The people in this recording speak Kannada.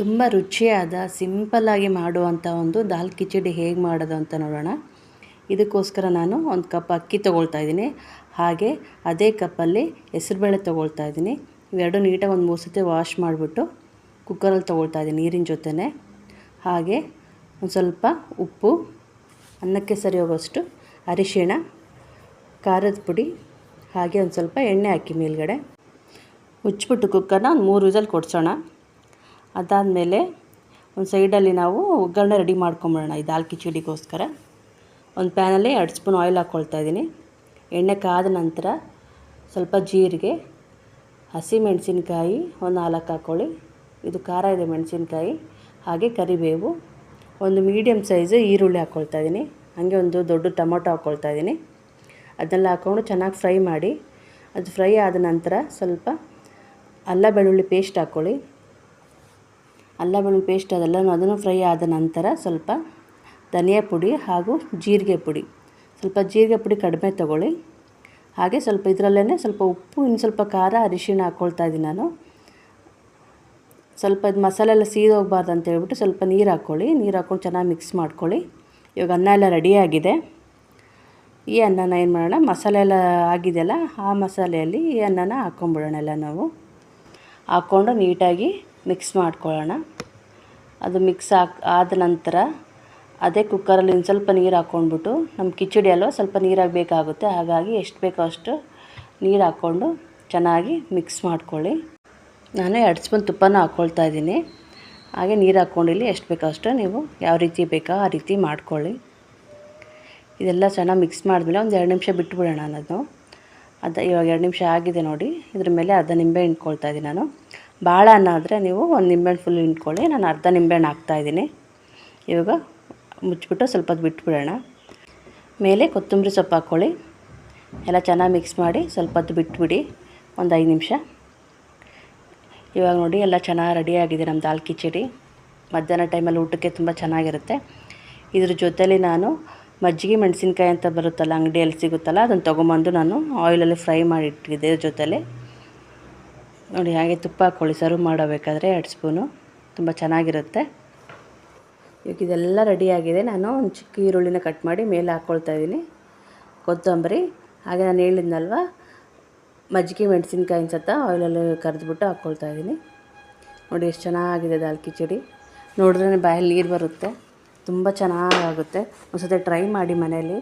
ತುಂಬ ರುಚಿಯಾದ ಸಿಂಪಲ್ಲಾಗಿ ಮಾಡುವಂಥ ಒಂದು ದಾಲ್ ಕಿಚಡಿ ಹೇಗೆ ಮಾಡೋದು ಅಂತ ನೋಡೋಣ. ಇದಕ್ಕೋಸ್ಕರ ನಾನು ಒಂದು ಕಪ್ ಅಕ್ಕಿ ತೊಗೊಳ್ತಾ ಇದ್ದೀನಿ. ಹಾಗೆ ಅದೇ ಕಪ್ಪಲ್ಲಿ ಹೆಸರುಬೇಳೆ ತೊಗೊಳ್ತಾ ಇದ್ದೀನಿ. ಇವೆರಡು ನೀಟಾಗಿ ಒಂದು ಮೂರು ಸತಿ ವಾಶ್ ಮಾಡಿಬಿಟ್ಟು ಕುಕ್ಕರಲ್ಲಿ ತೊಗೊಳ್ತಾ ಇದ್ದೀನಿ ನೀರಿನ ಜೊತೆನೆ. ಹಾಗೆ ಒಂದು ಸ್ವಲ್ಪ ಉಪ್ಪು, ಅನ್ನಕ್ಕೆ ಸರಿ ಹೋಗೋಷ್ಟು ಅರಿಶಿಣ, ಖಾರದ ಪುಡಿ, ಹಾಗೆ ಒಂದು ಸ್ವಲ್ಪ ಎಣ್ಣೆ ಹಾಕಿ ಮೇಲ್ಗಡೆ. ಮುಚ್ಚಿಬಿಟ್ಟು ಕುಕ್ಕರ್ನ ಒಂದು ಮೂರು ವಿಸಲ್ ಕೊಡ್ಸೋಣ. ಅದಾದಮೇಲೆ ಒಂದು ಸೈಡಲ್ಲಿ ನಾವು ಒಗ್ಗರಣೆ ರೆಡಿ ಮಾಡ್ಕೊಂಬಿಡೋಣ ಈ ದಾಲ್ ಕಿಚಡಿಗೋಸ್ಕರ ಒಂದು ಪ್ಯಾನಲ್ಲಿ ಎರಡು ಸ್ಪೂನ್ ಆಯಿಲ್ ಹಾಕ್ಕೊಳ್ತಾ ಇದ್ದೀನಿ. ಎಣ್ಣೆ ಕಾದ ನಂತರ ಸ್ವಲ್ಪ ಜೀರಿಗೆ ಹಸಿಮೆಣಸಿನ್ಕಾಯಿ ಒಂದು ನಾಲ್ಕು ಹಾಕ್ಕೊಳ್ಳಿ. ಇದು ಖಾರ ಇದೆ ಮೆಣಸಿನ್ಕಾಯಿ, ಹಾಗೆ ಕರಿಬೇವು, ಒಂದು ಮೀಡಿಯಮ್ ಸೈಜು ಈರುಳ್ಳಿ ಹಾಕ್ಕೊಳ್ತಾ ಇದ್ದೀನಿ. ಹಾಗೆ ಒಂದು ದೊಡ್ಡ ಟೊಮೊಟೊ ಹಾಕ್ಕೊಳ್ತಾ ಇದ್ದೀನಿ. ಅದನ್ನೆಲ್ಲ ಹಾಕ್ಕೊಂಡು ಚೆನ್ನಾಗಿ ಫ್ರೈ ಮಾಡಿ, ಅದು ಫ್ರೈ ಆದ ನಂತರ ಸ್ವಲ್ಪ ಅಲ್ಲ ಬೆಳ್ಳುಳ್ಳಿ ಪೇಸ್ಟ್ ಹಾಕ್ಕೊಳ್ಳಿ. ಅಲ್ಲ ಬೆಳ್ಳುಳ್ಳಿ ಪೇಸ್ಟ್ ಅದೆಲ್ಲ ಅದನ್ನು ಫ್ರೈ ಆದ ನಂತರ ಸ್ವಲ್ಪ ಧನಿಯಾ ಪುಡಿ ಹಾಗೂ ಜೀರಿಗೆ ಪುಡಿ. ಸ್ವಲ್ಪ ಜೀರಿಗೆ ಪುಡಿ ಕಡಿಮೆ ತೊಗೊಳ್ಳಿ. ಹಾಗೆ ಸ್ವಲ್ಪ ಇದರಲ್ಲೇ ಸ್ವಲ್ಪ ಉಪ್ಪು, ಇನ್ನು ಸ್ವಲ್ಪ ಖಾರ, ಅರಿಶಿಣ ಹಾಕ್ಕೊಳ್ತಾ ಇದ್ದೀನಿ ನಾನು. ಸ್ವಲ್ಪ ಇದು ಮಸಾಲೆ ಎಲ್ಲ ಸೀದೋಗ್ಬಾರ್ದು ಅಂತ ಹೇಳ್ಬಿಟ್ಟು ಸ್ವಲ್ಪ ನೀರು ಹಾಕ್ಕೊಳ್ಳಿ ನೀರು ಹಾಕ್ಕೊಂಡು ಚೆನ್ನಾಗಿ ಮಿಕ್ಸ್ ಮಾಡ್ಕೊಳ್ಳಿ. ಇವಾಗ ಅನ್ನ ಎಲ್ಲ ರೆಡಿಯಾಗಿದೆ ಈ ಅನ್ನನ ಏನು ಮಾಡೋಣ, ಮಸಾಲೆ ಎಲ್ಲ ಆಗಿದೆಯಲ್ಲ, ಆ ಮಸಾಲೆಯಲ್ಲಿ ಈ ಅನ್ನನ ಹಾಕ್ಕೊಂಬಿಡೋಣ ಎಲ್ಲ ನಾವು. ಹಾಕ್ಕೊಂಡು ನೀಟಾಗಿ ಮಿಕ್ಸ್ ಮಾಡ್ಕೊಳ್ಳೋಣ. ಅದು ಮಿಕ್ಸ್ ಹಾಕ್, ಆದ ನಂತರ ಅದೇ ಕುಕ್ಕರಲ್ಲಿ ಒಂದು ಸ್ವಲ್ಪ ನೀರು ಹಾಕ್ಕೊಂಡ್ಬಿಟ್ಟು ನಮ್ಮ ಕಿಚಡಿ ಅಲ್ವ ಸ್ವಲ್ಪ ನೀರಾಗಿ ಬೇಕಾಗುತ್ತೆ, ಹಾಗಾಗಿ ಎಷ್ಟು ಬೇಕೋ ಅಷ್ಟು ನೀರು ಹಾಕ್ಕೊಂಡು ಚೆನ್ನಾಗಿ ಮಿಕ್ಸ್ ಮಾಡ್ಕೊಳ್ಳಿ. ನಾನು ಎರಡು ಸ್ಪೂನ್ ತುಪ್ಪನ ಹಾಕ್ಕೊಳ್ತಾ ಇದ್ದೀನಿ. ಹಾಗೆ ನೀರು ಹಾಕ್ಕೊಂಡಿಲ್ಲಿ ಎಷ್ಟು ಬೇಕೋ ಅಷ್ಟು ನೀವು ಯಾವ ರೀತಿ ಬೇಕೋ ಆ ರೀತಿ ಮಾಡ್ಕೊಳ್ಳಿ. ಇದೆಲ್ಲ ಚೆನ್ನಾಗಿ ಮಿಕ್ಸ್ ಮಾಡಿದ್ಮೇಲೆ ಒಂದು ಎರಡು ನಿಮಿಷ ಬಿಟ್ಬಿಡೋಣ ಅನ್ನೋದು ಅದು ಇವಾಗ ಎರಡು ನಿಮಿಷ ಆಗಿದೆ ನೋಡಿ, ಇದ್ರ ಮೇಲೆ ಅರ್ಧ ನಿಂಬೆ ಹಿಂಡ್ಕೊಳ್ತಾ ಇದ್ದೀನಿ ನಾನು. ಭಾಳ ಅನ್ನ ಆದರೆ ನೀವು ಒಂದು ನಿಂಬೆಹಣ್ಣು ಫುಲ್ ಹಿಂಡ್ಕೊಳ್ಳಿ. ನಾನು ಅರ್ಧ ನಿಂಬೆಹಣ್ಣು ಹಾಕ್ತಾಯಿದ್ದೀನಿ ಇವಾಗ ಮುಚ್ಚಿಬಿಟ್ಟು ಸ್ವಲ್ಪ ಹೊತ್ತು ಬಿಟ್ಬಿಡೋಣ. ಮೇಲೆ ಕೊತ್ತಂಬರಿ ಸೊಪ್ಪು ಹಾಕ್ಕೊಳ್ಳಿ. ಎಲ್ಲ ಚೆನ್ನಾಗಿ ಮಿಕ್ಸ್ ಮಾಡಿ ಸ್ವಲ್ಪ ಹೊತ್ತು ಬಿಟ್ಬಿಡಿ. ಒಂದು ಐದು ನಿಮಿಷ. ಇವಾಗ ನೋಡಿ ಎಲ್ಲ ಚೆನ್ನಾಗಿ ರೆಡಿಯಾಗಿದೆ ನಮ್ಮ ದಾಲ್ ಕಿಚಡಿ. ಮಧ್ಯಾಹ್ನ ಟೈಮಲ್ಲಿ ಊಟಕ್ಕೆ ತುಂಬ ಚೆನ್ನಾಗಿರುತ್ತೆ. ಇದ್ರ ಜೊತೇಲಿ ನಾನು ಮಜ್ಜಿಗೆ ಮೆಣಸಿನ್ಕಾಯಿ ಅಂತ ಬರುತ್ತಲ್ಲ, ಅಂಗಡಿಯಲ್ಲಿ ಸಿಗುತ್ತಲ್ಲ, ಅದನ್ನು ತೊಗೊಂಬಂದು ನಾನು ಆಯಿಲಲ್ಲಿ ಫ್ರೈ ಮಾಡಿ ಇಟ್ಟಿದ್ದೆ ಜೊತೆಲಿ. ನೋಡಿ ಹಾಗೆ ತುಪ್ಪ ಹಾಕ್ಕೊಳ್ಳಿ ಸರ್ವ್ ಮಾಡಬೇಕಾದ್ರೆ ಎರಡು ಸ್ಪೂನು. ತುಂಬ ಚೆನ್ನಾಗಿರುತ್ತೆ. ಇವಾಗ ಇದೆಲ್ಲ ರೆಡಿಯಾಗಿದೆ ನಾನು ಒಂದು ಚಿಕ್ಕ ಈರುಳ್ಳಿನ ಕಟ್ ಮಾಡಿ ಮೇಲೆ ಹಾಕ್ಕೊಳ್ತಾ ಇದ್ದೀನಿ. ಕೊತ್ತಂಬರಿ, ಹಾಗೆ ನಾನು ಹೇಳಿದ್ನಲ್ವ, ಮಜ್ಜಿಗೆ ಮೆಣಸಿನ್ಕಾಯಿ ಸತ ಆಯಿಲಲ್ಲಿ ಕರೆದ್ಬಿಟ್ಟು ಹಾಕ್ಕೊಳ್ತಾ ಇದ್ದೀನಿ. ನೋಡಿ ಎಷ್ಟು ಚೆನ್ನಾಗಿದೆ ದಾಲ್ ಕಿಚಡಿ ನೋಡಿದ್ರೆ ಬಾಯಲ್ಲಿ ನೀರು ಬರುತ್ತೆ. ತುಂಬ ಚೆನ್ನಾಗಾಗುತ್ತೆ. ಒಂದು ಸತಿ ಟ್ರೈ ಮಾಡಿ ಮನೇಲಿ.